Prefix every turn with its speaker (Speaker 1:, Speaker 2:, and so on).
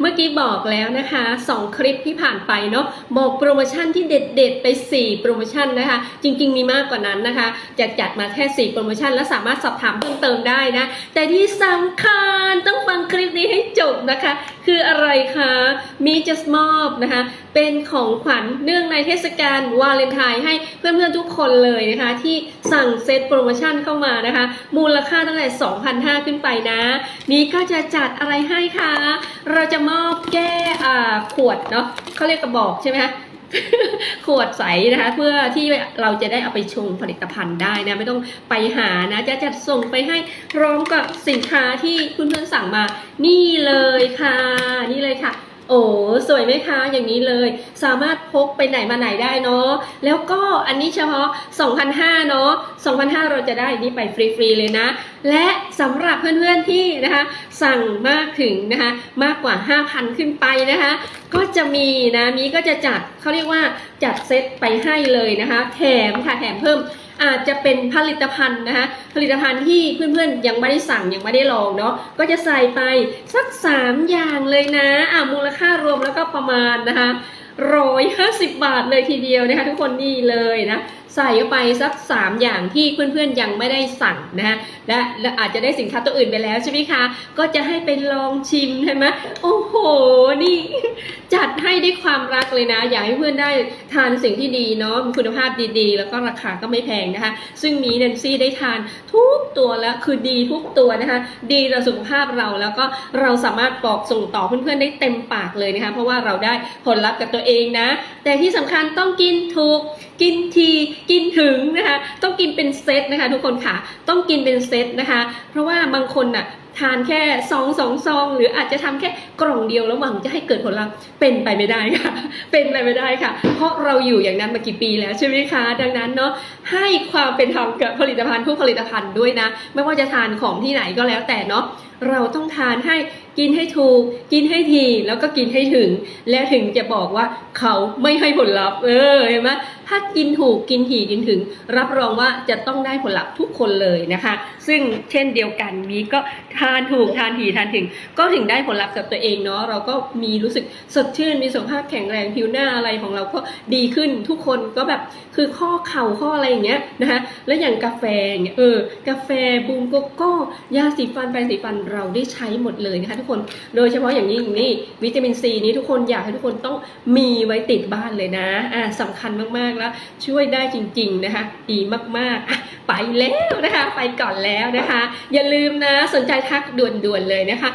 Speaker 1: เมื่อกี้บอกแล้วนะคะ 2 คลิปที่ผ่านไปเนาะบอกโปรโมชั่นที่เด็ดๆไป 4 โปรโมชั่นนะคะ จริงๆมีมากกว่านั้นนะคะจะจัดมาแค่ 4 โปรโมชั่น และสามารถสอบถามเพิ่มเติมได้นะ แต่ที่สำคัญต้องฟังคลิปนี้ให้จบนะคะ คืออะไรคะมีจะมอบนะคะ เป็นของขวัญเนื่องในเทศกาลวาเลนไทน์ให้เพื่อนๆทุกคนเลยนะคะ ที่สั่งเซตโปรโมชั่นเข้ามานะคะ มูลค่าตั้งแต่ 2,500 ขึ้นไปนะ นี้ก็จะจัดอะไรให้คะ เราจะมอบแก้อ่าขวดเนาะเขาเรียกกระบอกใช่ไหมคะ ขวดใสนะคะ เพื่อที่เราจะได้เอาไปชงผลิตภัณฑ์ได้นะไม่ต้องไปหานะ จะจัดส่งไปให้พร้อมกับสินค้าที่คุณเพื่อนสั่งมา นี่เลยค่ะ นี่เลยค่ะ โอ้สวยไหมคะอย่างนี้เลย สามารถพกไปไหนมาไหนได้เนาะแล้วก็อันนี้เฉพาะ 2,500เนาะ2,500 เราจะได้นี่ไปฟรีๆเลยนะ และสำหรับเพื่อนๆที่นะคะ สั่งมากถึงนะคะมากกว่า 5,000 ขึ้นไปนะคะ ก็จะมีนะมีก็จะจัดเขาเรียกว่าจัดเซตไปให้เลยนะคะ แถมค่ะแถมเพิ่ม อาจจะเป็นผลิตภัณฑ์นะคะผลิตภัณฑ์ที่เพื่อนๆยังไม่ได้สั่งยังไม่ได้ลองเนาะก็จะใส่ไปสัก 3 อย่างเลยนะอ่ามูลค่ารวมแล้วก็ประมาณนะคะร้อยห้าสิบบาทเลยทีเดียวนะคะทุกคนนี่เลยนะ ใส่เข้าไปสัก 3 อย่างที่เพื่อนๆยังไม่ได้สั่งนะคะและและอาจจะได้สินค้าตัวอื่นไปแล้วใช่ไหมคะก็จะให้ไปลองชิมใช่ไหมโอ้โหนี่จัดให้ด้วยความรักเลยนะ อยากให้เพื่อนได้ทานสิ่งที่ดีเนาะมีคุณภาพดีๆ แล้วก็ราคาก็ไม่แพงนะคะ ซึ่งมีแนนซี่ได้ทานทุกตัวแล้วคือดีทุกตัวนะคะดีต่อสุขภาพเราแล้วก็เราสามารถบอกส่งต่อเพื่อนๆได้เต็มปากเลยนะคะเพราะว่าเราได้ผลลัพธ์กับตัวเองนะ แต่ที่สำคัญต้องกินถูกกินทีกินถึงนะคะ ต้องกินเป็นเซตนะคะ ทุกคนค่ะ ต้องกินเป็นเซตนะคะ เพราะว่าบางคนน่ะ ทานแค่ซองสองซองหรืออาจจะทำแค่กล่องเดียวแล้วหวังจะให้เกิดผลลัพธ์เป็นไปไม่ได้ค่ะ เป็นไปไม่ได้ค่ะ เพราะเราอยู่อย่างนั้นมากี่ปีแล้วใช่ไหมคะ ดังนั้นเนาะให้ความเป็นธรรมกับผลิตภัณฑ์ทุกผลิตภัณฑ์ด้วยนะ ไม่ว่าจะทานของที่ไหนก็แล้วแต่เนาะเราต้องทานให้กินให้ถูก กินให้ทีแล้วก็กินให้ถึง แล้วถึงจะบอกว่าเขาไม่ให้ผลลัพธ์เออเห็นไหมถ้ากินถูกกินถี่กินถึง รับรองว่าจะต้องได้ผลลัพธ์ทุกคนเลยนะคะ ซึ่งเช่นเดียวกันมีก็ทานถูกทานถี่ทานถึง ก็ถึงได้ผลลัพธ์กับตัวเองเนาะเราก็มีรู้สึกสดชื่นมีสุขภาพแข็งแรงผิวหน้าอะไรของเราก็ดีขึ้นทุกคนก็แบบคือข้อเข่าข้ออะไรอย่างเงี้ยนะคะแล้วอย่างกาแฟอย่างเงี้ยเออกาแฟบูมโกโก้ยาสีฟันแปรงสีฟันเราได้ใช้หมดเลยนะคะทุกคนโดยเฉพาะอย่างนี้อย่างนี้วิตามินซีนี้ทุกคนอยากให้ทุกคนต้องมีไว้ติดบ้านเลยนะอ่าสำคัญมากๆแล้วช่วยได้จริงๆนะคะดีมากๆ ไปแล้วนะคะ ไปก่อนแล้วนะคะ อย่าลืมนะสนใจทักด่วนๆเลยนะคะ